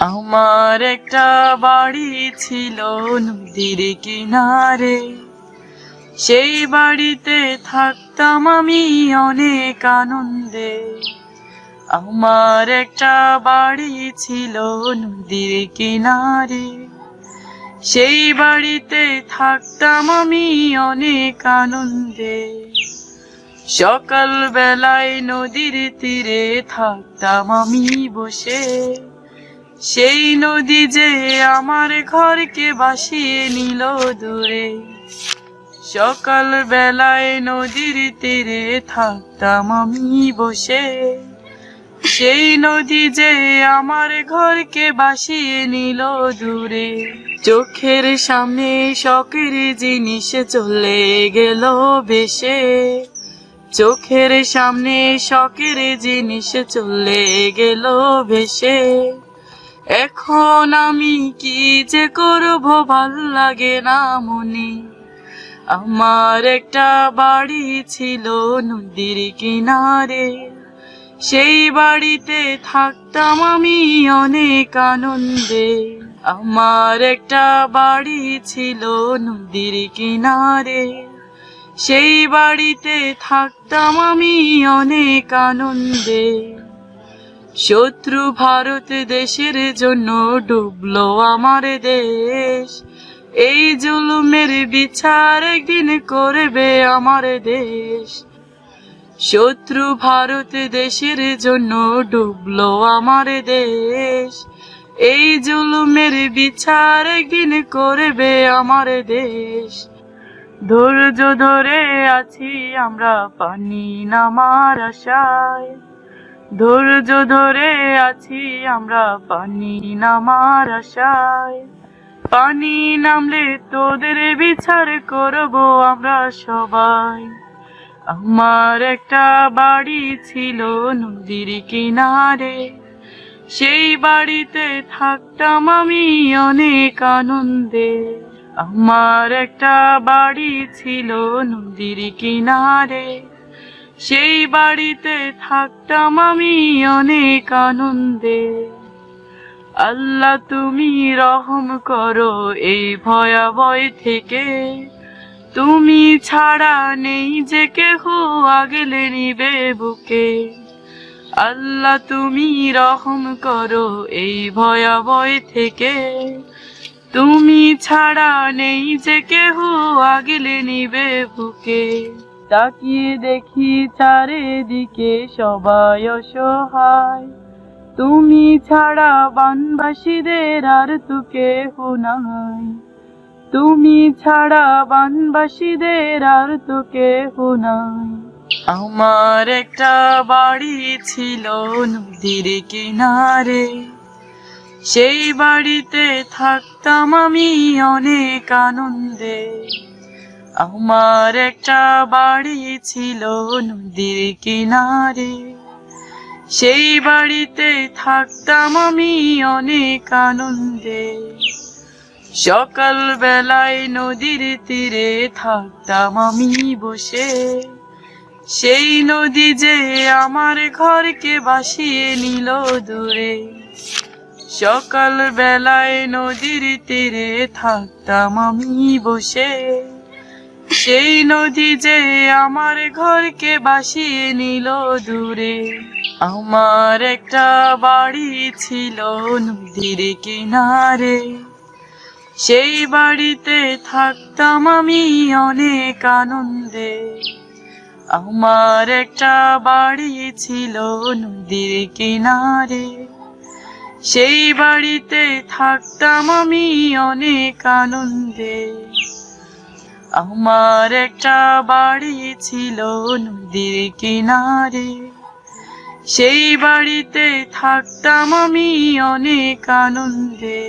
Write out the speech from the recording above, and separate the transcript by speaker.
Speaker 1: আমার একটা বাড়ি ছিল নদীর কিনারে। সেই বাড়িতে থাকতাম আমি অনেক আনন্দে। আমার একটা বাড়ি ছিল নদীর কিনারে। সেই বাড়িতে থাকতাম আমি অনেক আনন্দে। সকাল বেলায় নদীর তীরে থাকতাম আমি বসে। সেই নদী যে আমার ঘরকে বাসিয়ে নিল দূরে। সকাল বেলায় নদীর তীরে থাকতাম আমি বসে। সেই নদী যে আমার ঘরকে বাসিয়ে নিল দূরে। চোখের সামনে শখের জিনিস চলে গেল বেশে চোখের সামনে শখের জিনিস চলে গেল ভেসে। এখন আমি কি যে করব ভালো লাগে না মনে? আমার একটা বাড়ি ছিল নদীর কিনারে। সেই বাড়িতে থাকতাম আমি অনেক আনন্দে। আমার একটা বাড়ি ছিল নদীর কিনারে। সেই বাড়িতে থাকতাম আমি অনেক আনন্দে। শত্রু ভারত দেশের জন্য ডুবলো আমার দেশ। এই জুলুমের বিচার একদিন করবে আমার দেশ। শত্রু ভারত দেশের জন্য ডুবলো আমার দেশ। এই জুলুমের বিচার একদিন করবে আমার দেশ। ধৈর্য ধরে আছি আমরা পানি নামার আশায়। ধৈর্য ধরে আছি আমরা, পানি নামার আশায়। পানি নামলে তোদের বিচার করব আমরা সবাই। আমার একটা বাড়ি ছিল নদীর কিনারে, সেই বাড়িতে থাকতাম আমি অনেক আনন্দে। আমার একটা বাড়ি ছিল নদীর কিনারে সেই বাড়িতে থাকতাম আমি অনেক আনন্দে। আল্লাহ তুমি রহম করো এই ভয়াবয় থেকে। তুমি ছাড়া নেই যে কেহ আগলে নিবে বুকে। আল্লাহ তুমি রহম করো এই ভয়াবয় থেকে। তুমি ছাড়া নেই যে কেহ আগলে নিবে বুকে। তাকিয়ে দেখি চারিদিকে সবাই অসহায়। তুমি ছাড়া বানবাসীদের আর তো কেহ নাই। তুমি ছাড়া বানবাসীদের আর তো কেহ নাই। আমার একটা বাড়ি ছিল নদীর কিনারে। সেই বাড়িতে থাকতাম আমি অনেক আনন্দে। আমার একটা বাড়ি ছিল নদীর কিনারে। সেই বাড়িতে থাকতাম আমি অনেক আনন্দে। সকাল বেলায় নদীর তীরে থাকতাম আমি বসে। সেই নদী যে আমার ঘরকে বাসিয়ে নিল দূরে। সকাল বেলায় নদীর তীরে থাকতাম আমি বসে। সেই নদী যে আমার ঘরকে বাসিয়ে নিল দূরে। আমার একটা বাড়ি ছিল নদীর কিনারে। সেই বাড়িতে থাকতাম আমি অনেক আনন্দে। আমার একটা বাড়ি ছিল নদীর কিনারে। সেই বাড়িতে থাকতাম আমি অনেক আনন্দে। আমার একটা বাড়ি ছিল নদীর কিনারে। সেই বাড়িতে থাকতাম আমি অনেক আনন্দে।